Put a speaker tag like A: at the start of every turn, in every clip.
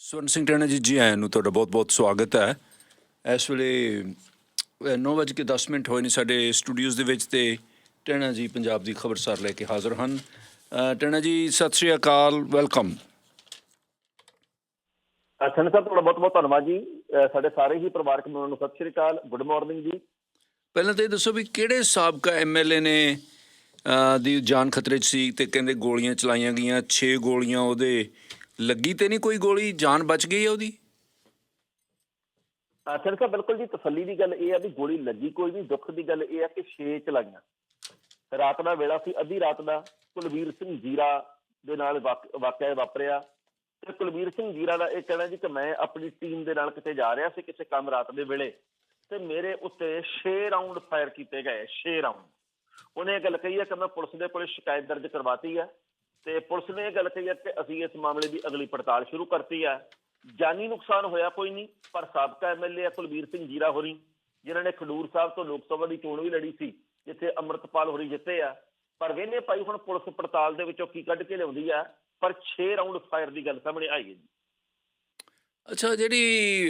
A: ਸਵਰਨ ਸਿੰਘ ਟੈਣਾ ਜੀ ਜੀ ਆਇਆਂ ਨੂੰ ਤੁਹਾਡਾ ਬਹੁਤ-ਬਹੁਤ ਸਵਾਗਤ ਹੈ। ਇਸ ਵੇਲੇ 9:10 ਮਿੰਟ ਹੋਏ ਨੇ ਸਾਡੇ ਸਟੂਡੀਓਜ਼ ਦੇ ਵਿੱਚ ਤੇ ਟੈਣਾ ਜੀ ਪੰਜਾਬ ਦੀ ਖਬਰਸਾਰ ਲੈ ਕੇ ਹਾਜ਼ਰ ਹਨ। ਟੈਣਾ ਜੀ ਸਤਿ ਸ਼੍ਰੀ ਅਕਾਲ ਵੈਲਕਮ।
B: ਅਸਨ ਸਾਹਿਬ ਤੁਹਾਡਾ ਬਹੁਤ ਬਹੁਤ ਧੰਨਵਾਦ ਜੀ। ਸਾਡੇ ਸਾਰੇ ਹੀ ਪਰਿਵਾਰਕ ਮੈਂਬਰਾਂ ਨੂੰ ਸਤਿ ਸ਼੍ਰੀ ਅਕਾਲ ਗੁੱਡ ਮਾਰਨਿੰਗ ਜੀ।
A: ਪਹਿਲਾਂ ਤਾਂ ਇਹ ਦੱਸੋ ਵੀ ਕਿਹੜੇ ਸਾਬਕਾ ਐਮਐਲਏ ਨੇ ਦੀ ਜਾਨ ਖਤਰੇ 'ਚ ਸੀ ਤੇ ਕਹਿੰਦੇ ਗੋਲੀਆਂ ਚਲਾਈਆਂ ਗਈਆਂ 6 ਗੋਲੀਆਂ ਉਹਦੇ ਲੱਗੀ ਤੇ ਨਹੀਂ ਕੋਈ ਗੋਲੀ? ਜਾਨ ਬਚ ਗਈ ਹੈ ਉਹਦੀ?
B: ਅਸਨ ਸਾਹਿਬ ਬਿਲਕੁਲ ਜੀ ਤਸੱਲੀ ਦੀ ਗੱਲ ਇਹ ਹੈ ਵੀ ਗੋਲੀ ਲੱਗੀ ਕੋਈ ਨਹੀਂ, ਦੁੱਖ ਦੀ ਗੱਲ ਇਹ ਹੈ ਕਿ ਛੇ ਚਲਾਈਆਂ ਰਾਤ ਦਾ ਵੇਲਾ ਸੀ, ਅੱਧੀ ਰਾਤ ਦਾ, ਕੁਲਵੀਰ ਸਿੰਘ ਜੀਰਾ ਦੇ ਨਾਲ ਵਾਕਿਆ ਵਾਪਰਿਆ। ਤੇ ਕੁਲਵੀਰ ਸਿੰਘ ਜੀਰਾ ਦਾ ਇਹ ਕਹਿਣਾ ਜੀ ਕਿ ਮੈਂ ਆਪਣੀ ਟੀਮ ਦੇ ਨਾਲ ਕਿਤੇ ਜਾ ਰਿਹਾ ਸੀ, ਕਿਸੇ ਕੰਮ ਰਾਤ ਦੇ ਵੇਲੇ। ਤੇ ਮੇਰੇ ਉੱਤੇ 6 ਰਾਉਂਡ ਫਾਇਰ ਕੀਤੇ ਗਏ 6 ਰਾਉਂਡ ਉਹਨੇ ਇਹ ਗੱਲ ਕਹੀ ਹੈ ਕਿ ਮੈਂ ਪੁਲਿਸ ਦੇ ਕੋਲ ਸ਼ਿਕਾਇਤ ਦਰਜ ਕਰਵਾਤੀ ਹੈ ਤੇ ਪੁਲਿਸ ਨੇ ਇਹ ਗੱਲ ਕਹੀ ਹੈ ਕਿ ਅਸੀਂ ਇਸ ਮਾਮਲੇ ਦੀ ਅਗਲੀ ਪੜਤਾਲ ਸ਼ੁਰੂ ਕਰਤੀ ਹੈ। ਜਾਨੀ ਨੁਕਸਾਨ ਹੋਇਆ ਕੋਈ ਨਹੀਂ, ਪਰ ਸਾਬਕਾ ਐਮਐਲਏ ਕੁਲਬੀਰ ਸਿੰਘ ਜੀਰਾ ਹੋਰੀ, ਜਿਨ੍ਹਾਂ ਨੇ ਖਡੂਰ ਸਾਹਿਬ ਤੋਂ ਲੋਕ ਸਭਾ ਦੀ ਚੋਣ ਵੀ ਲੜੀ ਸੀ, ਜਿੱਥੇ ਅੰਮ੍ਰਿਤਪਾਲ ਹੋਰੀ ਜਿੱਤੇ ਆ। ਪਰ ਵੇਨੇ ਭਾਈ ਹੁਣ ਪੁਲਿਸ ਪੜਤਾਲ ਦੇ ਵਿੱਚੋਂ ਕੀ ਕੱਢ ਕੇ ਲਿਆਉਂਦੀ ਆ, ਪਰ 6 ਰਾਉਂਡ ਫਾਇਰ ਦੀ ਗੱਲ ਸਾਹਮਣੇ ਆਈ ਹੈ ਜੀ।
A: ਅੱਛਾ, ਜਿਹੜੀ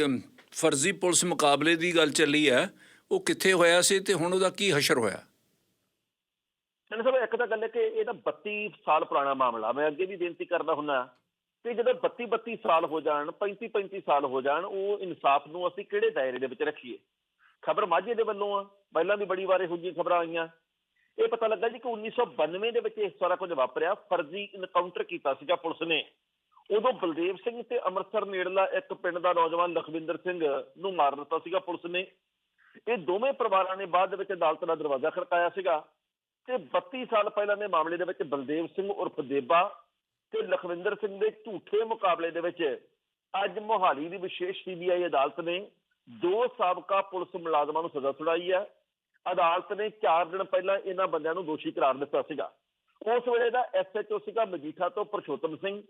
A: ਫਰਜ਼ੀ ਪੁਲਿਸ ਮੁਕਾਬਲੇ ਦੀ ਗੱਲ ਚੱਲੀ ਹੈ, ਉਹ ਕਿੱਥੇ ਹੋਇਆ ਸੀ ਤੇ ਹੁਣ ਉਹਦਾ ਕੀ ਹਸ਼ਰ ਹੋਇਆ?
B: ਮੈਨੂੰ ਸਭ ਇੱਕ ਤਾਂ ਗੱਲ ਹੈ ਕਿ ਇਹ ਤਾਂ 32 ਸਾਲ ਪੁਰਾਣਾ ਮਾਮਲਾ, ਮੈਂ ਅੱਗੇ ਵੀ ਬੇਨਤੀ ਕਰਦਾ ਹੁੰਨਾ ਕਿ ਜਦੋਂ 32 32 ਸਾਲ ਹੋ ਜਾਣ 35 35 ਸਾਲ ਹੋ ਜਾਣ, ਉਹ ਇਨਸਾਫ ਨੂੰ ਅਸੀਂ ਕਿਹੜੇ ਦਾਇਰੇ ਦੇ ਵਿੱਚ ਰੱਖੀਏ? ਖਬਰ ਮਾਝੇ ਦੇ ਵੱਲੋਂ ਆ ਪਹਿਲਾਂ ਵੀ ਬੜੀ ਵਾਰ ਇਹੋ ਜਿਹੀਆਂ ਖਬਰਾਂ ਆਈਆਂ। ਇਹ ਪਤਾ ਲੱਗਾ ਜੀ ਕਿ 1992 ਦੇ ਵਿੱਚ ਇਹ ਸਾਰਾ ਕੁਝ ਵਾਪਰਿਆ, ਫਰਜ਼ੀ ਇਨਕਾਊਂਟਰ ਕੀਤਾ ਸੀਗਾ ਪੁਲਿਸ ਨੇ। ਉਦੋਂ ਬਲਦੇਵ ਸਿੰਘ ਤੇ ਅੰਮ੍ਰਿਤਸਰ ਨੇੜਲਾ ਇੱਕ ਪਿੰਡ ਦਾ ਨੌਜਵਾਨ ਲਖਵਿੰਦਰ ਸਿੰਘ ਨੂੰ ਮਾਰ ਦਿੱਤਾ ਸੀਗਾ ਪੁਲਿਸ ਨੇ। ਇਹ ਦੋਵੇਂ ਪਰਿਵਾਰਾਂ ਨੇ ਬਾਅਦ ਦੇ ਵਿੱਚ ਅਦਾਲਤ ਦਾ ਦਰਵਾਜ਼ਾ ਖੜਕਾਇਆ ਸੀਗਾ। ਤੇ 32 ਸਾਲ ਪਹਿਲਾਂ ਦੇ ਮਾਮਲੇ ਦੇ ਵਿੱਚ ਬਲਦੇਵ ਸਿੰਘ ਉਰਫ ਦੇਬਾ ਤੇ ਲਖਵਿੰਦਰ ਸਿੰਘ ਦੇ ਝੂਠੇ ਮੁਕਾਬਲੇ ਦੇ ਵਿੱਚ ਅੱਜ ਮੋਹਾਲੀ ਦੀ ਵਿਸ਼ੇਸ਼ ਸੀਬੀਆਈ ਅਦਾਲਤ ਨੇ ਦੋ ਸਾਬਕਾ ਪੁਲਿਸ ਮੁਲਾਜ਼ਮਾਂ ਨੂੰ ਸਜ਼ਾ ਸੁਣਾਈ ਹੈ। ਅਦਾਲਤ ਨੇ 4 ਦਿਨ ਪਹਿਲਾਂ ਇਹਨਾਂ ਬੰਦਿਆਂ ਨੂੰ ਦੋਸ਼ੀ ਕਰਾਰ ਦਿੱਤਾ ਸੀਗਾ। ਉਸ ਵੇਲੇ ਦਾ ਐਸਐਚਓ ਸੀਗਾ ਮਜੀਠਾ ਤੋਂ ਪਰਸ਼ੋਤਮ ਸਿੰਘ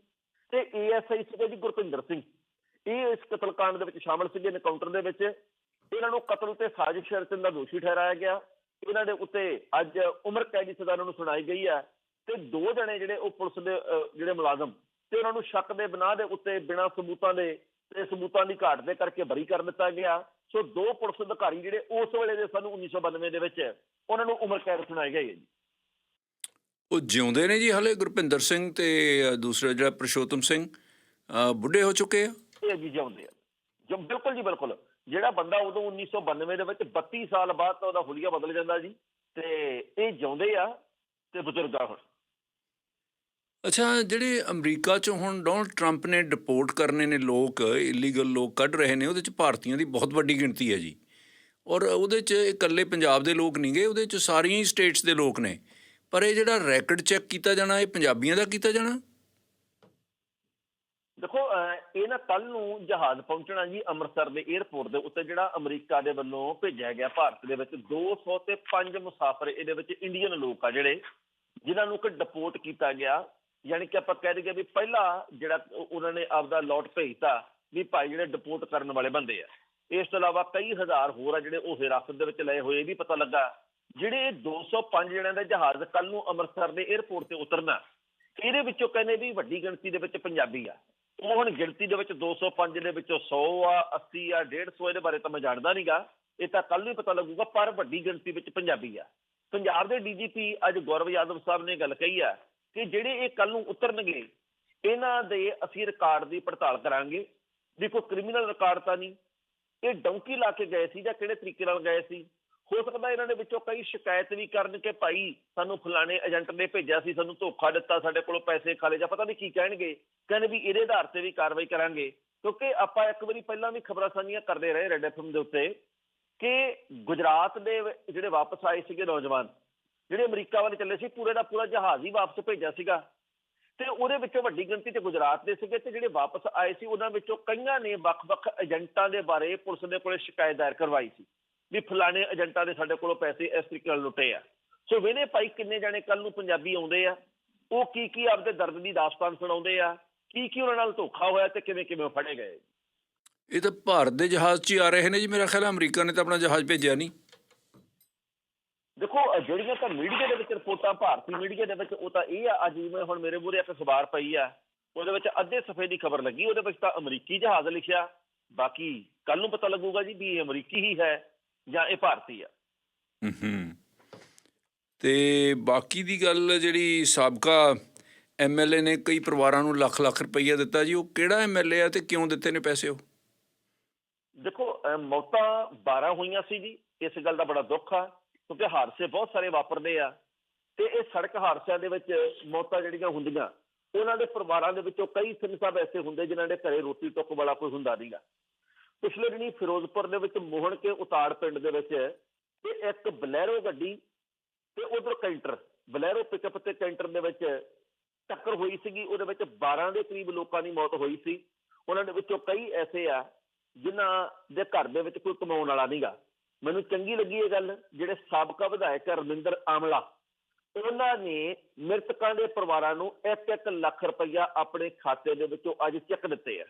B: ਤੇ ਏਐਸਆਈ ਸੀਗਾ ਜੀ ਗੁਰਪਿੰਦਰ ਸਿੰਘ। ਇਹ ਇਸ ਕਤਲकांड ਦੇ ਵਿੱਚ ਸ਼ਾਮਲ ਸੀਗੇ। ਐਨਕਾਊਂਟਰ ਦੇ ਵਿੱਚ ਇਹਨਾਂ ਨੂੰ ਕਤਲ ਤੇ ਸਾਜ਼ਿਸ਼ ਰਚਨ ਦਾ ਦੋਸ਼ੀ ਠਹਿਰਾਇਆ ਗਿਆ। ਇਹਨਾਂ ਦੇ ਉੱਤੇ ਅੱਜ ਉਮਰ ਕੈਦ ਦੀ ਸਜ਼ਾ ਨੂੰ ਸੁਣਾਈ ਗਈ ਹੈ ਤੇ ਦੋ ਜਣੇ ਜਿਹੜੇ ਉਹ ਪੁਲਿਸ ਦੇ ਜਿਹੜੇ ਮੁਲਾਜ਼ਮ ਤੇ ਉਹਨਾਂ ਨੂੰ ਸ਼ੱਕ ਦੇ ਬਿਨਾਂ ਦੇ ਉੱਤੇ ਬਿਨਾਂ ਸਬੂਤਾਂ ਦੇ ਤੇ ਸਬੂਤਾਂ ਦੀ ਘਾਟ ਦੇ ਕਰਕੇ ਬਰੀ ਕਰ ਦਿੱਤਾ ਗਿਆ। ਸੋ ਦੋ ਪੁਲਿਸ ਅਧਿਕਾਰੀ ਜਿਹੜੇ ਉਸ ਵੇਲੇ ਦੇ ਸਨ 1992 ਦੇ ਵਿੱਚ ਉਹਨਾਂ ਨੂੰ ਉਮਰ ਕੈਦ ਸੁਣਾਈ ਗਈ ਹੈ ਜੀ।
A: ਉਹ ਜਿਉਂਦੇ ਨੇ ਜੀ ਹਲੇ ਗੁਰਪਿੰਦਰ ਸਿੰਘ ਤੇ ਦੂਸਰਾ ਜਿਹੜਾ ਪ੍ਰਸ਼ੋਤਮ ਸਿੰਘ ਬੁੱਢੇ ਹੋ ਚੁੱਕੇ ਆ?
B: ਇਹ ਜੀ ਜਿਉਂਦੇ ਆ। ਜੋ ਬਿਲਕੁਲ ਜੀ ਬਿਲਕੁਲ। ਜਿਹੜਾ ਬੰਦਾ ਉਦੋਂ 1992 ਦੇ ਵਿੱਚ 32 ਸਾਲ ਬਾਅਦ ਤਾਂ ਉਹਦਾ ਹੁਲੀਆ ਬਦਲ ਜਾਂਦਾ ਜੀ ਤੇ ਇਹ ਜਿਉਂਦੇ ਆ ਤੇ ਬਜ਼ੁਰਗ ਆ ਹੁਣ
A: ਅੱਛਾ ਜਿਹੜੇ ਅਮਰੀਕਾ ਚੋਂ ਹੁਣ ਡੋਨਲਡ ਟਰੰਪ ਨੇ ਡਿਪੋਰਟ ਕਰਨੇ ਨੇ ਲੋਕ ਇਲੀਗਲ ਲੋਕ ਕੱਢ ਰਹੇ ਨੇ ਉਹਦੇ ਚ ਭਾਰਤੀਆਂ ਦੀ ਬਹੁਤ ਵੱਡੀ ਗਿਣਤੀ ਹੈ ਜੀ। ਔਰ ਉਹਦੇ ਚ ਇਕੱਲੇ ਪੰਜਾਬ ਦੇ ਲੋਕ ਨਹੀਂਗੇ ਉਹਦੇ ਚ ਸਾਰੀਆਂ ਹੀ ਸਟੇਟਸ ਦੇ ਲੋਕ ਨੇ। ਪਰ ਇਹ ਜਿਹੜਾ ਰੈਕਡ ਚੈੱਕ ਕੀਤਾ ਜਾਣਾ ਇਹ ਪੰਜਾਬੀਆਂ ਦਾ ਕੀਤਾ ਜਾਣਾ?
B: ਦੇਖੋ ਇਹ ਨਾ ਕੱਲ ਨੂੰ ਜਹਾਜ਼ ਪਹੁੰਚਣਾ ਜੀ ਅੰਮ੍ਰਿਤਸਰ ਦੇ 에ਅਰਪੋਰਟ ਦੇ ਉੱਤੇ, ਜਿਹੜਾ ਅਮਰੀਕਾ ਦੇ ਵੱਲੋਂ ਭੇਜਿਆ ਗਿਆ ਭਾਰਤ ਦੇ ਵਿੱਚ 200 ਤੇ 5 ਮੁਸਾਫਰ ਇਹਦੇ ਵਿੱਚ ਇੰਡੀਅਨ ਲੋਕ ਆ ਜਿਹੜੇ, ਜਿਨ੍ਹਾਂ ਨੂੰ ਕਿ ਡਿਪੋਰਟ ਕੀਤਾ ਗਿਆ। ਯਾਨੀ ਕਿ ਆਪਾਂ ਕਹਿ ਦਈਏ ਵੀ ਪਹਿਲਾ ਜਿਹੜਾ ਉਹਨਾਂ ਨੇ ਆਪਦਾ ਲੋਟ ਭੇਜਤਾ ਵੀ ਭਾਈ ਜਿਹੜੇ ਡਿਪੋਰਟ ਕਰਨ ਵਾਲੇ ਬੰਦੇ ਆ। ਇਸ ਤੋਂ ਇਲਾਵਾ ਕਈ ਹਜ਼ਾਰ ਹੋਰ ਆ ਜਿਹੜੇ ਉਹ ਹਿਰਾਸਤ ਦੇ ਵਿੱਚ ਲਏ ਹੋਏ, ਇਹ ਵੀ ਪਤਾ ਲੱਗਾ। ਜਿਹੜੇ ਇਹ 205 ਜਣਿਆਂ ਦਾ ਜਹਾਜ਼ ਕੱਲ ਨੂੰ ਅੰਮ੍ਰਿਤਸਰ ਦੇ 에ਅਰਪੋਰਟ ਤੇ ਉਤਰਨਾ, ਇਹਦੇ ਵਿੱਚੋਂ ਕਹਿੰਦੇ ਵੀ ਵੱਡੀ ਗਿਣਤੀ ਦੇ ਵਿੱਚ ਪੰਜਾਬੀ ਆ। ਉਹ ਹੁਣ ਗਿਣਤੀ ਦੇ ਵਿੱਚ 205 ਦੇ ਵਿੱਚੋਂ 100 ਆ 80 ਆ 150 ਇਹਦੇ ਬਾਰੇ ਤਾਂ ਮੈਂ ਜਾਣਦਾ ਨਹੀਂਗਾ ਇਹ ਤਾਂ ਕੱਲ ਨੂੰ ਹੀ ਪਤਾ ਲੱਗੂਗਾ, ਪਰ ਵੱਡੀ ਗਿਣਤੀ ਵਿੱਚ ਪੰਜਾਬੀ ਆ। ਪੰਜਾਬ ਦੇ ਡੀਜੀਪੀ ਅੱਜ ਗੌਰਵ ਯਾਦਵ ਸਾਹਿਬ ਨੇ ਗੱਲ ਕਹੀ ਆ ਕਿ ਜਿਹੜੇ ਇਹ ਕੱਲ ਨੂੰ ਉਤਰਨਗੇ, ਇਹਨਾਂ ਦੇ ਅਸੀਂ ਰਿਕਾਰਡ ਦੀ ਪੜਤਾਲ ਕਰਾਂਗੇ। ਵੀ ਕੋਈ ਕ੍ਰਿਮੀਨਲ ਰਿਕਾਰਡ ਤਾਂ ਨਹੀਂ। ਇਹ ਡੌਂਕੀ ਲਾ ਕੇ ਗਏ ਸੀ ਜਾਂ ਕਿਹੜੇ ਤਰੀਕੇ ਨਾਲ ਗਏ ਸੀ? ਹੋ ਸਕਦਾ ਇਹਨਾਂ ਦੇ ਵਿੱਚੋਂ ਕਈ ਸ਼ਿਕਾਇਤ ਵੀ ਕਰਨ ਕਿ ਭਾਈ ਸਾਨੂੰ ਫਲਾਣੇ ਏਜੰਟ ਨੇ ਭੇਜਿਆ ਸੀ, ਸਾਨੂੰ ਧੋਖਾ ਦਿੱਤਾ, ਸਾਡੇ ਕੋਲੋਂ ਪੈਸੇ ਖਾ ਲਏ ਜਾਂ ਪਤਾ ਨਹੀਂ ਕੀ ਕਹਿਣਗੇ ਕਹਿੰਦੇ ਵੀ ਇਹਦੇ ਆਧਾਰ ਤੇ ਵੀ ਕਾਰਵਾਈ ਕਰਾਂਗੇ। ਕਿਉਂਕਿ ਆਪਾਂ ਇੱਕ ਵਾਰੀ ਪਹਿਲਾਂ ਵੀ ਖਬਰਾਂ ਸਾਂਝੀਆਂ ਕਰਦੇ ਰਹੇ ਰੈਡ ਐਫਐਮ ਦੇ ਉੱਤੇ ਕਿ ਗੁਜਰਾਤ ਦੇ ਜਿਹੜੇ ਵਾਪਸ ਆਏ ਸੀਗੇ ਨੌਜਵਾਨ, ਜਿਹੜੇ ਅਮਰੀਕਾ ਵੱਲ ਚੱਲੇ ਸੀ, ਪੂਰੇ ਦਾ ਪੂਰਾ ਜਹਾਜ਼ ਹੀ ਵਾਪਸ ਭੇਜਿਆ ਸੀਗਾ। ਤੇ ਉਹਦੇ ਵਿੱਚੋਂ ਵੱਡੀ ਗਿਣਤੀ ਤੇ ਗੁਜਰਾਤ ਦੇ ਸੀਗੇ ਤੇ ਜਿਹੜੇ ਵਾਪਸ ਆਏ ਸੀ, ਉਹਨਾਂ ਵਿੱਚੋਂ ਕਈਆਂ ਨੇ ਵੱਖ-ਵੱਖ ਏਜੰਟਾਂ ਦੇ ਬਾਰੇ ਪੁਲਿਸ ਦੇ ਕੋਲੇ ਸ਼ਿਕਾਇਤ ਦਾਇਰ ਕਰਵਾਈ ਸੀ। ਵੀ ਫਲਾਣੇ ਏਜੰਟਾਂ ਦੇ ਸਾਡੇ ਕੋਲੋਂ ਪੈਸੇ ਇਸ ਤਰੀਕੇ ਨਾਲ ਲੁੱਟੇ ਆ। ਸੋ ਵੇਨੇ ਭਾਈ ਕਿੰਨੇ ਜਾਣੇ ਕੱਲ ਨੂੰ ਪੰਜਾਬੀ ਆਉਂਦੇ ਆ ਉਹ ਕੀ ਕੀ ਆਪਦੇ ਦਰਦ ਦੀ ਦਾਸਤਾਨ ਸੁਣਾਉਂਦੇ ਆ ਕੀ ਕੀ ਉਹਨਾਂ ਨਾਲ ਧੋਖਾ ਹੋਇਆ ਤੇ ਕਿਵੇਂ ਕਿਵੇਂ ਫੜੇ ਗਏ?
A: ਇਹ ਤਾਂ ਭਾਰਤ ਦੇ ਜਹਾਜ਼ 'ਚ ਹੀ ਆ ਰਹੇ ਨੇ ਜੀ ਮੇਰਾ ਖਿਆਲ ਅਮਰੀਕਾ ਨੇ ਤਾਂ ਆਪਣਾ ਜਹਾਜ਼ ਭੇਜਿਆ ਨਹੀਂ।
B: ਦੇਖੋ ਜਿਹੜੀਆਂ ਤਾਂ ਮੀਡੀਆ ਦੇ ਵਿੱਚ ਰਿਪੋਰਟਾਂ ਭਾਰਤੀ ਮੀਡੀਆ ਦੇ ਵਿੱਚ ਉਹ ਤਾਂ ਇਹ ਆ ਅੱਜ ਜਿਵੇਂ ਹੁਣ ਮੇਰੇ ਮੂਹਰੇ ਇੱਕ ਅਖਬਾਰ ਪਈ ਆ ਉਹਦੇ ਵਿੱਚ ਅੱਧੇ ਸਫੇ ਦੀ ਖਬਰ ਲੱਗੀ ਉਹਦੇ ਵਿੱਚ ਤਾਂ ਅਮਰੀਕੀ ਜਹਾਜ਼ ਲਿਖਿਆ। ਬਾਕੀ ਕੱਲ ਨੂੰ ਪਤਾ ਲੱਗੂਗਾ ਜੀ ਵੀ ਇਹ ਅਮਰੀਕੀ ਹੀ ਹੈ। ਜਾਂ ਇਹ ਭਾਰਤੀ ਆ।
A: ਹੂੰ ਤੇ ਬਾਕੀ ਦੀ ਗੱਲ ਜਿਹੜੀ ਸਾਬਕਾ ਐਮਐਲਏ ਨੇ ਕਈ ਪਰਿਵਾਰਾਂ ਨੂੰ ਲੱਖ ਲੱਖ ਰੁਪਈਆ ਦਿੱਤਾ ਜੀ ਉਹ ਕਿਹੜਾ ਐਮਐਲਏ ਆ ਤੇ ਕਿਉਂ ਦਿੱਤੇ ਨੇ ਪੈਸੇ ਉਹ?
B: ਦੇਖੋ ਮੌਤਾਂ 12 ਹੋਈਆਂ ਸੀ ਜੀ ਇਸ ਗੱਲ ਦਾ ਬੜਾ ਦੁੱਖ ਆ ਕਿਉਂਕਿ ਹਾਦਸੇ ਬਹੁਤ ਸਾਰੇ ਵਾਪਰਦੇ ਆ। ਤੇ ਇਹ ਸੜਕ ਹਾਦਸਿਆਂ ਦੇ ਵਿੱਚ ਮੌਤਾਂ ਜਿਹੜੀਆਂ ਹੁੰਦੀਆਂ ਉਹਨਾਂ ਦੇ ਪਰਿਵਾਰਾਂ ਦੇ ਵਿੱਚੋਂ ਕਈ ਸਿੰਘ ਸਾਹਿਬ ਐਸੇ ਹੁੰਦੇ ਜਿਨ੍ਹਾਂ ਦੇ ਘਰੇ ਰੋਟੀ ਟੁੱਕ ਵਾਲਾ ਕੋਈ ਹੁੰਦਾ ਨਹੀਂਗਾ ਪਿਛਲੇ ਦਿਨੀ ਫਿਰੋਜ਼ਪੁਰ ਦੇ ਵਿੱਚ ਮੋਹਣ ਕੇ ਉਤਾੜ ਪਿੰਡ ਦੇ ਵਿੱਚ ਇਹ ਇੱਕ ਬਲੈਰੋ ਗੱਡੀ ਤੇ ਉਧਰ ਕੈਂਟਰ, ਬਲੈਰੋ ਪਿਕਅਪ ਤੇ ਕੈਂਟਰ ਦੇ ਵਿੱਚ ਟੱਕਰ ਹੋਈ ਸੀਗੀ, ਉਹਦੇ ਵਿੱਚ 12 ਦੇ ਕਰੀਬ ਲੋਕਾਂ ਦੀ ਮੌਤ ਹੋਈ ਸੀ। ਉਹਨਾਂ ਦੇ ਵਿੱਚੋਂ ਕਈ ਐਸੇ ਆ ਜਿਨ੍ਹਾਂ ਦੇ ਘਰ ਦੇ ਵਿੱਚ ਕੋਈ ਕਮਾਉਣ ਵਾਲਾ ਨਹੀਂਗਾ ਮੈਨੂੰ ਚੰਗੀ ਲੱਗੀ ਇਹ ਗੱਲ, ਜਿਹੜੇ ਸਾਬਕਾ ਵਿਧਾਇਕ ਰਵਿੰਦਰ ਆਮਲਾ, ਉਹਨਾਂ ਨੇ ਮ੍ਰਿਤਕਾਂ ਦੇ ਪਰਿਵਾਰਾਂ ਨੂੰ 1-1 ਲੱਖ ਰੁਪਈਆ ਆਪਣੇ ਖਾਤੇ ਦੇ ਵਿੱਚੋਂ ਅੱਜ ਚੈੱਕ ਦਿੱਤੇ ਆ।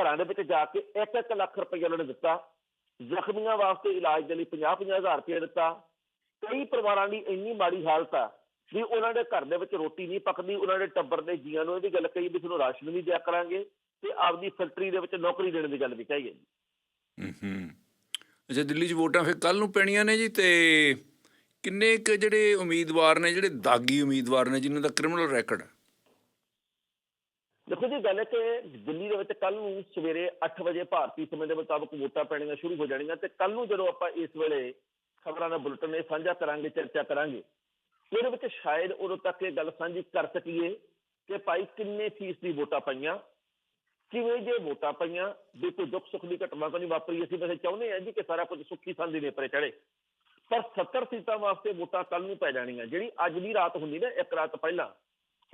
B: ਘਰਾਂ ਦੇ ਵਿੱਚ ਜਾ ਕੇ 1-1 ਲੱਖ ਰੁਪਈਆ ਉਹਨਾਂ ਨੇ ਦਿੱਤਾ। ਜ਼ਖਮੀਆਂ ਵਾਸਤੇ ਇਲਾਜ ਦੇ ਲਈ 50-50 ਹਜ਼ਾਰ ਰੁਪਏ ਦਿੱਤਾ। ਕਈ ਪਰਿਵਾਰਾਂ ਦੀ ਇੰਨੀ ਮਾੜੀ ਹਾਲਤ ਆ ਵੀ ਉਹਨਾਂ ਦੇ ਘਰ ਦੇ ਵਿੱਚ ਰੋਟੀ ਨਹੀਂ ਪੱਕਦੀ, ਉਹਨਾਂ ਦੇ ਟੱਬਰ ਦੇ ਜੀਆਂ ਨੂੰ ਇਹਦੀ ਗੱਲ ਕਹੀ ਵੀ ਤੁਹਾਨੂੰ ਰਾਸ਼ਨ ਵੀ ਦਿਆ ਕਰਾਂਗੇ ਤੇ ਆਪਦੀ ਫੈਕਟਰੀ ਦੇ ਵਿੱਚ ਨੌਕਰੀ ਦੇਣ ਦੀ ਗੱਲ ਵੀ ਕਹੀ ਹੈ ਜੀ।
A: ਹੂੰ ਹੂੰ। ਅੱਛਾ, ਦਿੱਲੀ 'ਚ ਵੋਟਾਂ ਫਿਰ ਕੱਲ ਨੂੰ ਪੈਣੀਆਂ ਨੇ ਜੀ ਤੇ ਕਿੰਨੇ ਕੁ ਜਿਹੜੇ ਉਮੀਦਵਾਰ ਨੇ, ਜਿਹੜੇ ਦਾਗੀ ਉਮੀਦਵਾਰ ਨੇ, ਜਿਨ੍ਹਾਂ ਦਾ ਕ੍ਰਿਮੀਨਲ ਰੈਕੋਰਡ
B: ਦੇਖੋ ਜੀ, ਗੱਲ ਹੈ ਕਿ ਦਿੱਲੀ ਦੇ ਵਿੱਚ ਕੱਲ ਨੂੰ ਸਵੇਰੇ 8 ਵਜੇ ਭਾਰਤੀ ਸਮੇਂ ਦੇ ਮੁਤਾਬਕ ਵੋਟਾਂ ਪੈਣੀਆਂ ਸ਼ੁਰੂ ਹੋ ਜਾਣੀਆਂ ਤੇ ਕੱਲ ਨੂੰ ਜਦੋਂ ਆਪਾਂ ਇਸ ਵੇਲੇ ਖਬਰਾਂ ਦਾ ਬੁਲੇਟਿਨ ਇਹ ਸਾਂਝਾ ਕਰਾਂਗੇ, ਚਰਚਾ ਕਰਾਂਗੇ, ਉਹਦੇ ਵਿੱਚ ਸ਼ਾਇਦ ਉਦੋਂ ਤੱਕ ਇਹ ਗੱਲ ਸਾਂਝੀ ਕਰ ਸਕੀਏ ਕਿ ਭਾਈ ਕਿੰਨੇ ਫੀਸਦੀ ਵੋਟਾਂ ਪਈਆਂ, ਕਿਵੇਂ ਜੇ ਵੋਟਾਂ ਪਈਆਂ, ਵੀ ਕੋਈ ਦੁੱਖ ਸੁੱਖ ਦੀ ਘਟਨਾ ਤਾਂ ਨਹੀਂ ਵਾਪਰੀ, ਅਸੀਂ ਵੈਸੇ ਚਾਹੁੰਦੇ ਹਾਂ ਜੀ ਕਿ ਸਾਰਾ ਕੁਝ ਸੁੱਖੀ ਸਾਂਦੀ ਦੇ ਪਰੇ ਚੜੇ ਪਰ 70 ਸੀਟਾਂ ਵਾਸਤੇ ਵੋਟਾਂ ਕੱਲ ਨੂੰ ਪੈ ਜਾਣੀਆਂ, ਜਿਹੜੀ ਅੱਜ ਦੀ ਰਾਤ ਹੁੰਦੀ ਨਾ, ਇੱਕ ਰਾਤ ਪਹਿਲਾਂ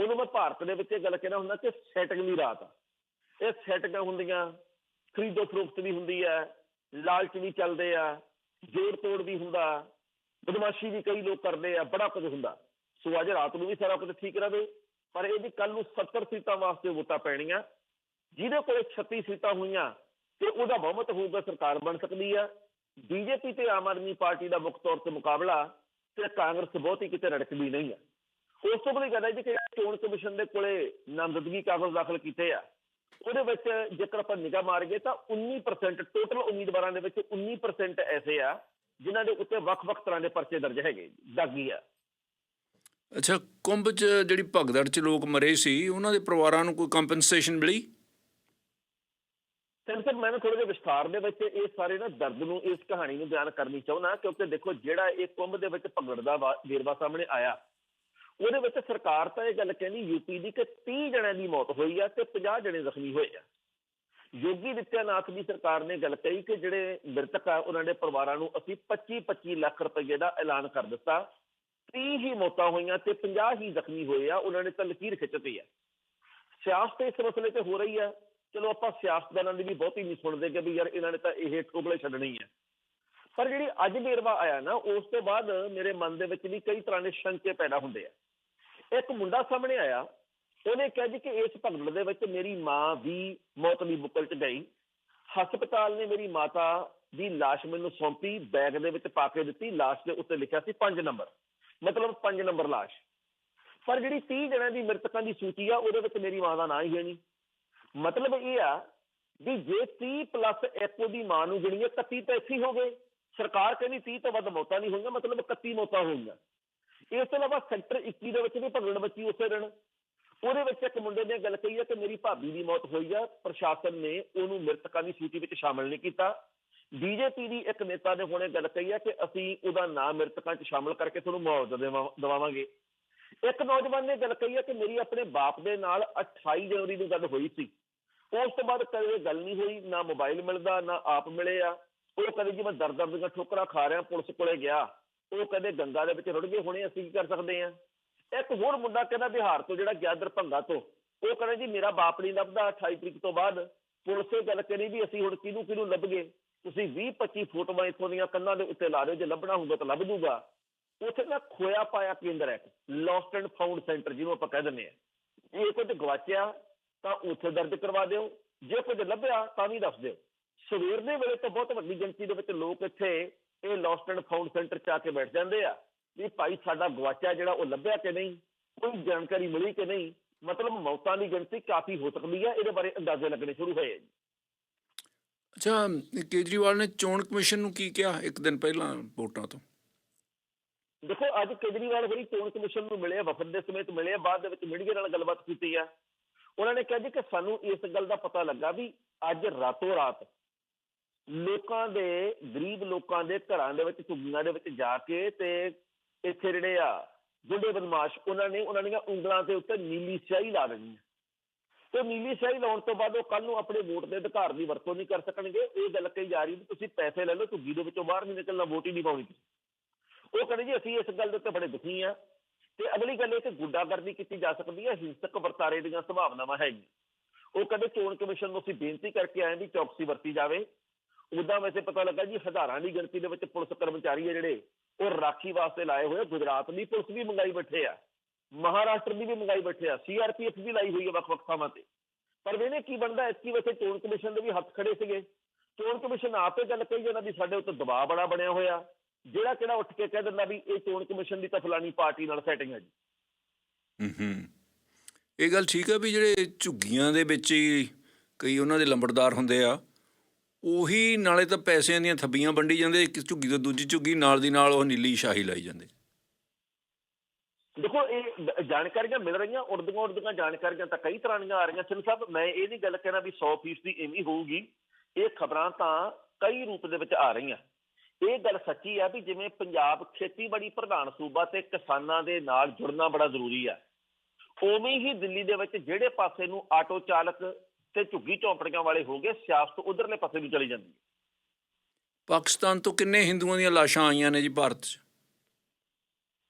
B: ਉਹਨੂੰ ਮੈਂ ਭਾਰਤ ਦੇ ਵਿੱਚ ਇਹ ਗੱਲ ਕਹਿਣਾ ਹੁੰਦਾ ਕਿ ਸੈਟਿੰਗ ਦੀ ਰਾਤ। ਆ ਇਹ ਸੈਟਿੰਗਾਂ ਹੁੰਦੀਆਂ, ਖਰੀਦੋ ਫਰੋਖਤ ਵੀ ਹੁੰਦੀ ਹੈ ਲਾਲਚ ਵੀ ਚੱਲਦੇ ਆ, ਜੋੜ ਤੋੜ ਵੀ ਹੁੰਦਾ, ਬਦਮਾਸ਼ੀ ਵੀ ਕਈ ਲੋਕ ਕਰਦੇ ਆ, ਬੜਾ ਕੁਝ ਹੁੰਦਾ। ਸੋ ਅੱਜ ਰਾਤ ਨੂੰ ਵੀ ਸਾਰਾ ਕੁਝ ਠੀਕ ਰਹੇ ਪਰ ਇਹਦੀ ਕੱਲ ਨੂੰ 70 ਸੀਟਾਂ ਵਾਸਤੇ ਵੋਟਾਂ ਪੈਣੀਆਂ, ਜਿਹਦੇ ਕੋਲ 36 ਸੀਟਾਂ ਹੋਈਆਂ, ਤੇ ਉਹਦਾ ਬਹੁਮਤ ਹੋਊਗਾ ਸਰਕਾਰ ਬਣ ਸਕਦੀ ਆ। ਬੀਜੇਪੀ ਤੇ ਆਮ ਆਦਮੀ ਪਾਰਟੀ ਦਾ ਮੁੱਖ ਤੌਰ ਤੇ ਮੁਕਾਬਲਾ, ਤੇ ਕਾਂਗਰਸ ਬਹੁਤੀ ਕਿਤੇ ਰੜਕਦੀ ਨਹੀਂ ਆ। ਉਸ ਤੋਂ ਬਾਅਦ ਹੈ ਜੀ ਕਿ ਚੋਣ ਕਮਿਸ਼ਨ ਦੇ ਕੋਲੇ ਨਾਮਜ਼ਦਗੀ ਕਾਗਜ਼ ਦਾਖਲ ਕੀਤੇ ਆ। ਉਹਦੇ ਵਿੱਚ ਜੇਕਰ ਆਪਾਂ ਨਿਗਾਹ ਮਾਰੀਏ ਤਾਂ 19% ਟੋਟਲ ਉਮੀਦਵਾਰਾਂ ਦੇ ਵਿੱਚ 19% ਐਸੇ ਆ ਜਿਨ੍ਹਾਂ ਦੇ ਉੱਤੇ ਵੱਖ-ਵੱਖ ਤਰ੍ਹਾਂ ਦੇ ਪਰਚੇ ਦਰਜ ਹੈਗੇ ਦਾਗੀ ਆ।
A: ਅੱਛਾ ਕੁੰਭ 'ਚ ਜਿਹੜੀ ਭਗਦੜ 'ਚ ਲੋਕ ਮਰੇ ਸੀ ਉਹਨਾਂ ਦੇ ਪਰਿਵਾਰਾਂ ਨੂੰ ਕੋਈ ਕੰਪਨਸੇਸ਼ਨ ਮਿਲੀ?
B: ਸੈਂਸਰ ਮੈਂ ਥੋੜੇ ਜਿਹਾ ਵਿਸਥਾਰ ਦੇ ਵਿੱਚ ਇਹ ਸਾਰੇ ਨਾ ਦਰਦ ਨੂੰ ਇਸ ਕਹਾਣੀ ਨੂੰ ਬਿਆਨ ਕਰਨੀ ਚਾਹੁੰਦਾ ਕਿਉਂਕਿ ਦੇਖੋ ਜਿਹੜਾ ਇਹ ਕੁੰਭ ਦੇ ਵਿੱਚ ਭਗੜ ਦਾ ਵੇਰਵਾ ਸਾਹਮਣੇ ਆਇਆ ਉਹਦੇ ਵਿੱਚ ਸਰਕਾਰ ਤਾਂ ਇਹ ਗੱਲ ਕਹਿੰਦੀ ਯੂਪੀ ਦੀ ਕਿ 30 ਜਣਿਆਂ ਦੀ ਮੌਤ ਹੋਈ ਆ ਤੇ 50 ਜਣੇ ਜ਼ਖਮੀ ਹੋਏ ਆ। ਯੋਗੀ ਦਿੱਤਿਆਨਾਥ ਦੀ ਸਰਕਾਰ ਨੇ ਗੱਲ ਕਹੀ ਕਿ ਜਿਹੜੇ ਮ੍ਰਿਤਕ ਆ, ਉਹਨਾਂ ਦੇ ਪਰਿਵਾਰਾਂ ਨੂੰ ਅਸੀਂ 25 25 ਲੱਖ ਰੁਪਏ ਦਾ ਐਲਾਨ ਕਰ ਦਿੱਤਾ। 30 ਹੀ ਮੌਤਾਂ ਹੋਈਆਂ ਤੇ 50 ਹੀ ਜ਼ਖਮੀ ਹੋਏ ਆ, ਉਹਨਾਂ ਨੇ ਤਾਂ ਲਕੀਰ ਖਿੱਚਤੀ ਆ। ਸਿਆਸਤ ਇਸ ਮਸਲੇ ਤੇ ਹੋ ਰਹੀ ਆ। ਚਲੋ ਆਪਾਂ ਸਿਆਸਤਦਾਨਾਂ ਦੀ ਵੀ ਬਹੁਤੀ ਨਹੀਂ ਸੁਣਦੇ ਕਿ ਵੀ ਯਾਰ ਇਹਨਾਂ ਨੇ ਤਾਂ ਇਹ ਠੋਬਲੇ ਛੱਡਣੀ ਹੈ ਪਰ ਜਿਹੜੀ ਅੱਜ ਵੇਰਵਾ ਆਇਆ ਨਾ, ਉਸ ਤੋਂ ਬਾਅਦ ਮੇਰੇ ਮਨ ਦੇ ਵਿੱਚ ਵੀ ਕਈ ਤਰ੍ਹਾਂ ਦੇ ਸ਼ੰਕੇ ਪੈਦਾ ਹੁੰਦੇ ਆ। ਇੱਕ ਮੁੰਡਾ ਸਾਹਮਣੇ ਆਇਆ, ਉਹਨੇ ਕਿਹਾ ਜੀ ਕਿ ਇਸ ਭਗੜ ਦੇ ਵਿੱਚ ਮੇਰੀ ਮਾਂ ਵੀ ਮੌਤ ਦੀ ਬੁੱਕਲ 'ਚ ਗਈ। ਹਸਪਤਾਲ ਨੇ ਮੇਰੀ ਮਾਤਾ ਦੀ ਲਾਸ਼ ਮੈਨੂੰ ਸੌਂਪੀ, ਬੈਗ ਦੇ ਵਿੱਚ ਪਾ ਕੇ ਦਿੱਤੀ, ਲਾਸ਼ ਦੇ ਉੱਤੇ ਲਿਖਿਆ ਸੀ 5 ਨੰਬਰ। ਮਤਲਬ 5 ਨੰਬਰ ਲਾਸ਼। ਪਰ ਜਿਹੜੀ 30 ਜਣਿਆਂ ਦੀ ਮ੍ਰਿਤਕਾਂ ਦੀ ਸੂਚੀ ਆ, ਉਹਦੇ ਵਿੱਚ ਮੇਰੀ ਮਾਂ ਦਾ ਨਾਂ ਹੀ ਹੈ ਨਹੀਂ। ਮਤਲਬ ਇਹ ਆ ਵੀ ਜੇ 30 ਪਲੱਸ 1 ਦੀ ਮਾਂ ਨੂੰ ਗਿਣੀਏ 31 ਤਾਂ ਇੱਥੇ ਹੋ ਗਏ। ਸਰਕਾਰ ਕਹਿੰਦੀ 30 ਤੋਂ ਵੱਧ ਮੌਤਾਂ ਨਹੀਂ ਹੋਈਆਂ, ਮਤਲਬ 31 ਮੌਤਾਂ ਹੋਈਆਂ। ਇਸ ਤੋਂ ਇਲਾਵਾ ਸੈਕਟਰ 21 ਦੇ ਵਿੱਚ ਵੀ ਭਗਣ ਬੱਚੀ ਉਸੇ ਦਿਨ। ਉਹਦੇ ਵਿੱਚ ਇੱਕ ਮੁੰਡੇ ਨੇ ਗੱਲ ਕਹੀ ਹੈ ਕਿ ਮੇਰੀ ਭਾਬੀ ਦੀ ਮੌਤ ਹੋਈ ਆ। ਪ੍ਰਸ਼ਾਸਨ ਨੇ ਉਹਨੂੰ ਮ੍ਰਿਤਕਾਂ ਦੀ ਸੂਚੀ ਵਿੱਚ ਸ਼ਾਮਲ ਨਹੀਂ ਕੀਤਾ। ਬੀਜੇਪੀ ਦੀ ਇੱਕ ਨੇਤਾ ਨੇ ਹੁਣੇ ਗੱਲ ਕਹੀ ਹੈ ਕਿ ਅਸੀਂ ਉਹਦਾ ਨਾਮ ਮ੍ਰਿਤਕਾਂ 'ਚ ਸ਼ਾਮਲ ਕਰਕੇ ਤੁਹਾਨੂੰ ਮੁਆਵਜ਼ਾ ਦੇਵਾ- ਦਿਵਾਵਾਂਗੇ। ਇੱਕ ਨੌਜਵਾਨ ਨੇ ਗੱਲ ਕਹੀ ਹੈ ਕਿ ਮੇਰੀ ਆਪਣੇ ਬਾਪ ਦੇ ਨਾਲ 28 ਜਨਵਰੀ ਨੂੰ ਗੱਲ ਹੋਈ ਸੀ। ਉਸ ਤੋਂ ਬਾਅਦ ਕਦੇ ਗੱਲ ਨਹੀਂ ਹੋਈ, ਨਾ ਮੋਬਾਈਲ ਮਿਲਦਾ, ਨਾ ਆਪ ਮਿਲੇ ਆ। ਉਹ ਕਦੇ ਜੀ ਮੈਂ ਦਰ ਦੀਆਂ ਠੋਕਰਾਂ ਖਾ ਰਿਹਾ, ਪੁਲਿਸ ਕੋਲੇ ਗਿਆ। ਉਹ ਕਦੇ ਗੰਗਾ ਦੇ ਵਿੱਚ ਰੁੜ ਗਏ, ਹੋਣੇ ਅਸੀਂ ਕੀ ਕਰ ਸਕਦੇ ਆ ਇੱਕ ਹੋਰ ਮੁੰਡਾ ਕਹਿੰਦਾ ਬਿਹਾਰ ਤੋਂ, ਜਿਹੜਾ ਗਿਆ ਦਰਭੰਗਾ ਤੋਂ। ਉਹ ਕਹਿੰਦਾ ਜੀ, ਮੇਰਾ ਬਾਪ ਨਹੀਂ ਲੱਭਦਾ 28 ਤਰੀਕ ਤੋਂ ਬਾਅਦ। ਪੁਲਿਸ ਇਹ ਗੱਲ ਕਰੀ ਵੀ ਅਸੀਂ ਹੁਣ ਕਿਹਨੂੰ ਕਿਹਨੂੰ ਲੱਭਗੇ ਤੁਸੀਂ 20 25 ਫੋਟੋਆਂ ਇੱਥੋਂ ਦੀਆਂ ਕੰਨਾਂ ਦੇ ਉੱਤੇ ਲਾ ਦਿਓ, ਜੇ ਲੱਭਣਾ ਹੁੰਦਾ ਤਾਂ ਲੱਭ ਜੂਗਾ ਉੱਥੇ ਨਾ ਖੋਇਆ ਪਾਇਆ ਕੇਂਦਰ ਹੈ ਲੋਸਟ ਐਂਡ ਫਾਊਂਡ ਸੈਂਟਰ ਜਿਹਨੂੰ ਆਪਾਂ ਕਹਿ ਦਿੰਦੇ ਆ ਇਹ ਕੁਝ ਗਵਾਚਿਆ, ਤਾਂ ਉੱਥੇ ਦਰਜ ਕਰਵਾ ਦਿਓ। ਜੇ ਕੁਝ ਲੱਭਿਆ, ਤਾਂ ਵੀ ਦੱਸ ਦਿਓ। ਸਵੇਰ ਦੇ ਵੇਲੇ ਤਾਂ ਬਹੁਤ ਵੱਡੀ ਗਿਣਤੀ ਦੇ ਵਿੱਚ ਲੋਕ ਇੱਥੇ ਇਹ ਲੋਸਟ ਐਂਡ ਫਾਊਂਡ ਸੈਂਟਰ 'ਚ ਆ ਕੇ ਬੈਠ ਜਾਂਦੇ ਆ ਵੀ ਭਾਈ ਸਾਡਾ ਗਵਾਚਾ ਜਿਹੜਾ ਉਹ ਲੱਭਿਆ ਕਿ ਨਹੀਂ? ਕੋਈ ਜਾਣਕਾਰੀ ਮਿਲੀ ਕਿ ਨਹੀਂ? ਮਤਲਬ ਮੌਤਾਂ ਦੀ ਗਿਣਤੀ ਕਾਫੀ ਹੋ ਸਕਦੀ ਹੈ ਇਹਦੇ ਬਾਰੇ ਅੰਦਾਜ਼ੇ ਲੱਗਣੇ ਸ਼ੁਰੂ ਹੋਏ ਆ ਜੀ।
A: ਅੱਛਾ ਕੇਜਰੀਵਾਲ ਨੇ ਚੋਣ ਕਮਿਸ਼ਨ ਨੂੰ ਕੀ ਕਿਹਾ ਇੱਕ ਦਿਨ ਪਹਿਲਾਂ ਵੋਟਾਂ ਤੋਂ?
B: ਦੇਖੋ ਅੱਜ ਕੇਜਰੀਵਾਲ ਹੋਰੀ ਚੋਣ ਕਮਿਸ਼ਨ ਨੂੰ ਮਿਲੇ ਵਫਦ ਦੇ ਸਮੇਤ ਮਿਲੇ ਬਾਅਦ ਦੇ ਵਿੱਚ ਮੀਡੀਆ ਨਾਲ ਗੱਲਬਾਤ ਕੀਤੀ ਆ। ਉਹਨਾਂ ਨੇ ਕਿਹਾ ਜੀ ਕਿ ਸਾਨੂੰ ਇਸ ਗੱਲ ਦਾ ਪਤਾ ਲੱਗਾ ਵੀ ਅੱਜ ਰਾਤੋਂ ਰਾਤ ਲੋਕਾਂ ਦੇ, ਗਰੀਬ ਲੋਕਾਂ ਦੇ ਘਰਾਂ ਦੇ ਵਿੱਚ, ਝੁੱਗੀਆਂ ਦੇ ਵਿੱਚ ਜਾ ਕੇ ਤੇ ਇੱਥੇ ਜਿਹੜੇ ਆ, ਜਿਹੜੇ ਬਦਮਾਸ਼ ਉਹਨਾਂ ਨੇ, ਉਹਨਾਂ ਦੀਆਂ ਉਂਗਲਾਂ ਦੇ ਉੱਤੇ ਨੀਲੀ ਸਿਆਹੀ ਲਾ ਦੇਣੀ ਹੈ ਤੇ ਨੀਲੀ ਸਿਆਹੀ ਲਾਉਣ ਤੋਂ ਬਾਅਦ ਉਹ ਕੱਲ ਨੂੰ ਆਪਣੇ ਵੋਟ ਦੇ ਅਧਿਕਾਰ ਦੀ ਵਰਤੋਂ ਨਹੀਂ ਕਰ ਸਕਣਗੇ। ਇਹ ਗੱਲ ਕਹੀ ਜਾ ਰਹੀ ਵੀ ਤੁਸੀਂ ਪੈਸੇ ਲੈ ਲਓ, ਝੁੱਗੀ ਦੇ ਵਿੱਚੋਂ ਬਾਹਰ ਨਹੀਂ ਨਿਕਲਣਾ, ਵੋਟ ਹੀ ਨਹੀਂ ਪਾਉਣੀ ਉਹ ਕਹਿੰਦੇ ਜੀ, ਅਸੀਂ ਇਸ ਗੱਲ ਦੇ ਉੱਤੇ ਬੜੇ ਦੁਖੀ ਆ। ਤੇ ਅਗਲੀ ਗੱਲ ਇਹ ਕਿ ਗੁੰਡਾਗਰਦੀ ਕੀਤੀ ਜਾ ਸਕਦੀ ਹੈ ਹਿੰਸਕ ਵਰਤਾਰੇ ਦੀਆਂ ਸੰਭਾਵਨਾਵਾਂ ਹੈਗੀਆਂ। ਉਹ ਕਹਿੰਦੇ ਚੋਣ ਕਮਿਸ਼ਨ ਨੂੰ ਅਸੀਂ ਬੇਨਤੀ ਕਰਕੇ ਆਏ ਵੀ ਚੌਕਸੀ ਵਰਤੀ ਜਾਵੇ। ਉਦਾਂ ਵੈਸੇ ਪਤਾ ਲੱਗਾ ਜੀ ਹਜ਼ਾਰਾਂ ਦੀ ਗਿਣਤੀ ਦੇ ਵਿੱਚ ਪੁਲਿਸ ਕਰਮਚਾਰੀ ਆ ਜਿਹੜੇ, ਉਹ ਰਾਖੀ ਵਾਸਤੇ ਲਾਏ ਹੋਏ ਆ। ਗੁਜਰਾਤ ਦੀ ਪੁਲਿਸ ਵੀ ਮੰਗਾਈ ਬੈਠੇ ਆ, ਮਹਾਰਾਸ਼ਟਰ ਦੀ ਵੀ ਮੰਗਾਈ ਬੈਠੇ ਆ ਸੀਆਰਪੀਐਫ ਵੀ ਲਾਈ ਹੋਈ ਹੈ ਵੱਖ-ਵੱਖ ਥਾਵਾਂ ਤੇ। ਪਰ ਇਹਨੇ ਕੀ ਬਣਦਾ, ਇਸ ਕੀ ਵੈਸੇ ਚੋਣ ਕਮਿਸ਼ਨ ਦੇ ਵੀ ਹੱਥ ਖੜੇ ਸੀਗੇ। ਚੋਣ ਕਮਿਸ਼ਨ ਆਪੇ ਗੱਲ ਕਹੀ ਜਾਂਦਾ ਵੀ ਸਾਡੇ ਉੱਤੇ ਦਬਾਅ ਬੜਾ ਬਣਿਆ ਹੋਇਆ। ਜਿਹੜਾ ਕਿਹੜਾ ਉੱਠ ਕੇ ਕਹਿ ਦਿੰਦਾ ਵੀ ਇਹ ਚੋਣ ਕਮਿਸ਼ਨ ਦੀ ਤਾਂ ਫਲਾਨੀ ਪਾਰਟੀ ਨਾਲ ਸੈਟਿੰਗ ਹੈ ਜੀ।
A: ਹੂੰ ਹੂੰ ਇਹ ਗੱਲ ਠੀਕ ਹੈ ਵੀ ਜਿਹੜੇ ਝੁੱਗੀਆਂ ਦੇ ਵਿੱਚ ਹੀ ਕਈ ਉਹਨਾਂ ਦੇ ਲੰਬੜਦਾਰ ਹੁੰਦੇ ਆ। ਉਹੀ ਨਾਲੇ ਤਾਂ ਪੈਸਿਆਂ ਦੀਆਂ ਥੱਬੀਆਂ ਵੰਡੀ ਜਾਂਦੇ, ਇੱਕ ਝੁੱਗੀ ਤੋਂ ਦੂਜੀ ਝੁੱਗੀ ਨਾਲ ਦੀ ਨਾਲ ਉਹ ਨੀਲੀ ਸ਼ਾਹੀ ਲਾਈ ਜਾਂਦੇ।
B: ਦੇਖੋ, ਇਹ ਜਾਣਕਾਰੀਆਂ ਮਿਲ ਰਹੀਆਂ, ਉੜਦੀਆਂ ਉੜਦੀਆਂ ਜਾਣਕਾਰੀਆਂ ਤਾਂ ਕਈ ਤਰ੍ਹਾਂ ਦੀਆਂ ਆ ਰਹੀਆਂ। ਸਿੰਘ ਸਾਹਿਬ, ਮੈਂ ਇਹ ਨਹੀਂ ਗੱਲ ਕਹਿਣਾ ਵੀ 100% ਦੀ ਐਵੇਂ ਹੋਊਗੀ। ਇਹ ਖਬਰਾਂ ਤਾਂ ਕਈ ਰੂਪ ਦੇ ਵਿੱਚ ਆ ਰਹੀਆਂ। ਇਹ ਗੱਲ ਸੱਚੀ ਆ ਵੀ ਜਿਵੇਂ ਪੰਜਾਬ ਖੇਤੀਬਾੜੀ ਪ੍ਰਧਾਨ ਸੂਬਾ ਤੇ ਕਿਸਾਨਾਂ ਦੇ ਨਾਲ ਜੁੜਨਾ ਬੜਾ ਜ਼ਰੂਰੀ ਆ। ਉਵੇਂ ਹੀ ਦਿੱਲੀ ਦੇ ਵਿੱਚ ਜਿਹੜੇ ਪਾਸੇ ਨੂੰ ਆਟੋ ਚਾਲਕ ਤੇ ਝੁੱਗੀ ਝੌਂਪੜੀਆਂ ਵਾਲੇ ਹੋ ਗਏ ਸਿਆਸਤ ਉਧਰਲੇ ਪਾਸੇ ਨੂੰ ਚਲੀ ਜਾਂਦੀ ਹੈ।
A: ਪਾਕਿਸਤਾਨ ਤੋਂ ਕਿੰਨੇ ਹਿੰਦੂਆਂ ਦੀਆਂ ਲਾਸ਼ਾਂ ਆਈਆਂ ਨੇ ਜੀ ਭਾਰਤ 'ਚ?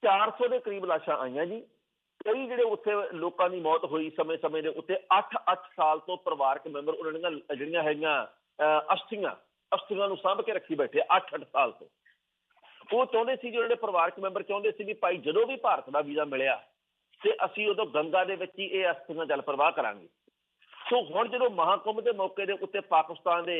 B: 400 ਦੇ ਕਰੀਬ ਲਾਸ਼ਾਂ ਆਈਆਂ ਜੀ। ਕਈ ਜਿਹੜੇ ਉੱਥੇ ਲੋਕਾਂ ਦੀ ਮੌਤ ਹੋਈ ਸਮੇਂ-ਸਮੇਂ ਦੇ ਉੱਤੇ 8-8 ਸਾਲ ਤੋਂ ਪਰਿਵਾਰਕ ਮੈਂਬਰ ਉਹਨਾਂ ਦੀਆਂ ਜਿਹੜੀਆਂ ਹੈਗੀਆਂ ਅਸਥੀਆਂ ਅਸਥੀਆਂ ਨੂੰ ਸਾਂਭ ਕੇ ਰੱਖੀ ਬੈਠੇ 8-8 ਸਾਲ ਤੋਂ। ਉਹ ਚਾਹੁੰਦੇ ਸੀ ਜਿਹੜੇ ਪਰਿਵਾਰਕ ਮੈਂਬਰ ਚਾਹੁੰਦੇ ਸੀ ਵੀ ਭਾਈ ਜਦੋਂ ਵੀ ਭਾਰਤ ਦਾ ਵੀਜ਼ਾ ਮਿਲਿਆ ਤੇ ਅਸੀਂ ਉਦੋਂ ਗੰਗਾ ਦੇ ਵਿੱਚ ਹੀ ਇਹ ਅਸਥੀਆਂ ਜਲ ਪ੍ਰਵਾਹ ਕਰਾਂਗੇ। ਸੋ ਹੁਣ ਜਦੋਂ ਮਹਾਕੁੰਭ ਦੇ ਮੌਕੇ ਦੇ ਉੱਤੇ ਪਾਕਿਸਤਾਨ ਦੇ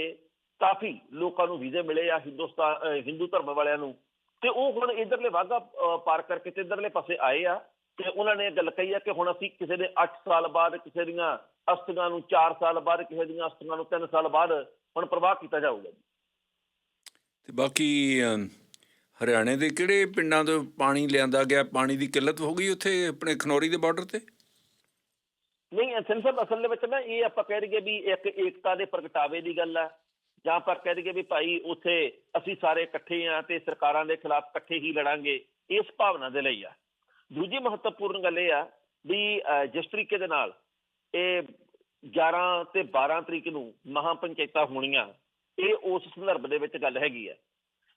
B: ਕਾਫੀ ਲੋਕਾਂ ਨੂੰ ਵੀਜ਼ੇ ਮਿਲੇ ਆ, ਹਿੰਦੁਸਤਾਨ ਹਿੰਦੂ ਧਰਮ ਵਾਲਿਆਂ ਨੂੰ, ਤੇ ਉਹ ਹੁਣ ਇਧਰਲੇ ਵਾਗਾ ਪਾਰ ਕਰਕੇ ਤੇ ਇਧਰਲੇ ਪਾਸੇ ਆਏ ਆ, ਤੇ ਉਹਨਾਂ ਨੇ ਇਹ ਗੱਲ ਕਹੀ ਆ ਕਿ ਹੁਣ ਅਸੀਂ ਕਿਸੇ ਦੇ 8 ਸਾਲ ਬਾਅਦ ਕਿਸੇ ਦੀਆਂ ਅਸਥੀਆਂ ਨੂੰ 4 ਸਾਲ ਬਾਅਦ, ਕਿਸੇ ਦੀਆਂ ਅਸਥੀਆਂ ਨੂੰ 3 ਸਾਲ ਬਾਅਦ ਹੁਣ ਪ੍ਰਵਾਹ ਕੀਤਾ ਜਾਊਗਾ ਜੀ।
A: ਤੇ ਬਾਕੀ ਹਰਿਆਣੇ ਦੇ ਕਿਹੜੇ ਪਿੰਡਾਂ ਤੋਂ ਪਾਣੀ ਲਿਆਂਦਾ ਗਿਆ? ਪਾਣੀ ਦੀ ਕਿੱਲਤ ਹੋ ਗਈ ਉੱਥੇ ਆਪਣੇ ਖਨੌਰੀ ਦੇ ਬਾਰਡਰ ਤੇ?
B: ਨਹੀਂ ਅਸਲ ਅਸਲ ਦੇ ਵਿੱਚ ਨਾ ਇਹ ਆਪਾਂ ਕਹਿ ਦਈਏ ਵੀ ਇੱਕ ਏਕਤਾ ਦੇ ਪ੍ਰਗਟਾਵੇ ਦੀ ਗੱਲ ਆ। ਜਾਂ ਆਪਾਂ ਕਹਿ ਦਈਏ ਵੀ ਭਾਈ ਉੱਥੇ ਅਸੀਂ ਸਾਰੇ ਇਕੱਠੇ ਆ ਤੇ ਸਰਕਾਰਾਂ ਦੇ ਖਿਲਾਫ ਇਕੱਠੇ ਹੀ ਲੜਾਂਗੇ, ਇਸ ਭਾਵਨਾ ਦੇ ਲਈ ਆ। ਦੂਜੀ ਮਹੱਤਵਪੂਰਨ ਗੱਲ ਇਹ ਆ ਵੀ ਜਿਸ ਤਰੀਕੇ ਦੇ ਨਾਲ ਇਹ 11 ਤੇ 12 ਤਰੀਕ ਨੂੰ ਮਹਾ ਪੰਚਾਇਤਾਂ ਹੋਣੀਆਂ, ਇਹ ਉਸ ਸੰਦਰਭ ਦੇ ਵਿੱਚ ਗੱਲ ਹੈਗੀ ਆ।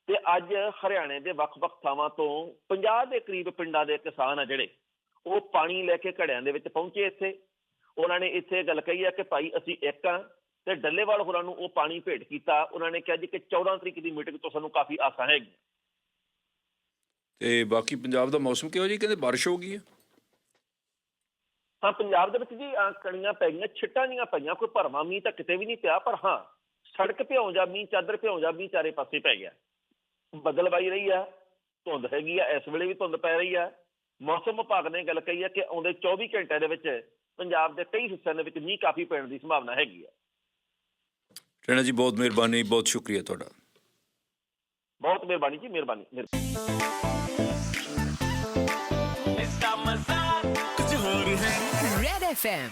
B: ਤੇ ਅੱਜ ਹਰਿਆਣੇ ਦੇ ਵੱਖ-ਵੱਖ ਥਾਵਾਂ ਤੋਂ 50 ਦੇ ਕਰੀਬ ਪਿੰਡਾਂ ਦੇ ਕਿਸਾਨ ਆ ਜਿਹੜੇ, ਉਹ ਪਾਣੀ ਲੈ ਕੇ ਘੜਿਆਂ ਦੇ ਵਿੱਚ ਪਹੁੰਚੇ ਇੱਥੇ। ਉਹਨਾਂ ਨੇ ਇੱਥੇ ਗੱਲ ਕਹੀ ਆ ਕਿ ਭਾਈ ਅਸੀਂ ਇੱਕ ਆ ਤੇ ਡੱਲੇਵਾਲ ਹੋਰਾਂ ਨੂੰ ਉਹ ਪਾਣੀ ਭੇਟ ਕੀਤਾ। ਉਹਨਾਂ ਨੇ ਕਿਹਾ ਜੀ ਕਿ 14 ਤਰੀਕ ਦੀ ਮੀਟਿੰਗ ਤੋਂ ਸਾਨੂੰ ਕਾਫੀ ਆਸਾਂ ਹੈਗੀ
A: ਤੇ ਬਾਕੀ ਪੰਜਾਬ ਦਾ ਮੌਸਮ ਕਿਹੋ ਜੀ ਕਹਿੰਦੇ ਬਾਰਿਸ਼ ਹੋ ਗਈ ਹੈ
B: ਹਾਂ ਪੰਜਾਬ ਦੇ ਵਿੱਚ ਜੀ ਕਣੀਆਂ ਪੈ ਗਈਆਂ ਛਿੱਟਾਂ ਜੀਆਂ ਪਈਆਂ ਕੋਈ ਭਰਵਾਂ ਮੀਂਹ ਤਾਂ ਕਿਤੇ ਵੀ ਨਹੀਂ ਪਿਆ ਪਰ ਹਾਂ ਸੜਕ ਭਿਉਂ ਜਾ ਮੀਂਹ ਚਾਦਰ ਭਿਉਂ ਜਾ ਮੀਂਹ ਚਾਰੇ ਪਾਸੇ ਪੈ ਗਿਆ। ਬਦਲਵਾਈ ਰਹੀ ਆ ਧੁੰਦ ਹੈਗੀ ਆ ਇਸ ਵੇਲੇ ਵੀ ਧੁੰਦ ਪੈ ਰਹੀ ਆ। ਮੌਸਮ ਵਿਭਾਗ ਨੇ ਗੱਲ ਕਹੀ ਆ ਕਿ ਆਉਂਦੇ 24 ਘੰਟਿਆਂ ਦੇ ਵਿੱਚ ਪੰਜਾਬ ਦੇ ਕਈ ਹਿੱਸਿਆਂ ਦੇ ਵਿੱਚ ਮੀਂਹ ਕਾਫੀ ਪੈਣ ਦੀ ਸੰਭਾਵਨਾ ਹੈਗੀ ਹੈ
A: ਰਣਾ ਜੀ ਬਹੁਤ ਮਿਹਰਬਾਨੀ ਬਹੁਤ ਸ਼ੁਕਰੀਆ ਤੁਹਾਡਾ।
B: ਬਹੁਤ ਮਿਹਰਬਾਨੀ ਜੀ ਮਿਹਰਬਾਨੀ ਇਸ
C: ਦਾ ਮਜ਼ਾ ਕੁਝ ਹੋਰ ਹੈ।
D: Red FM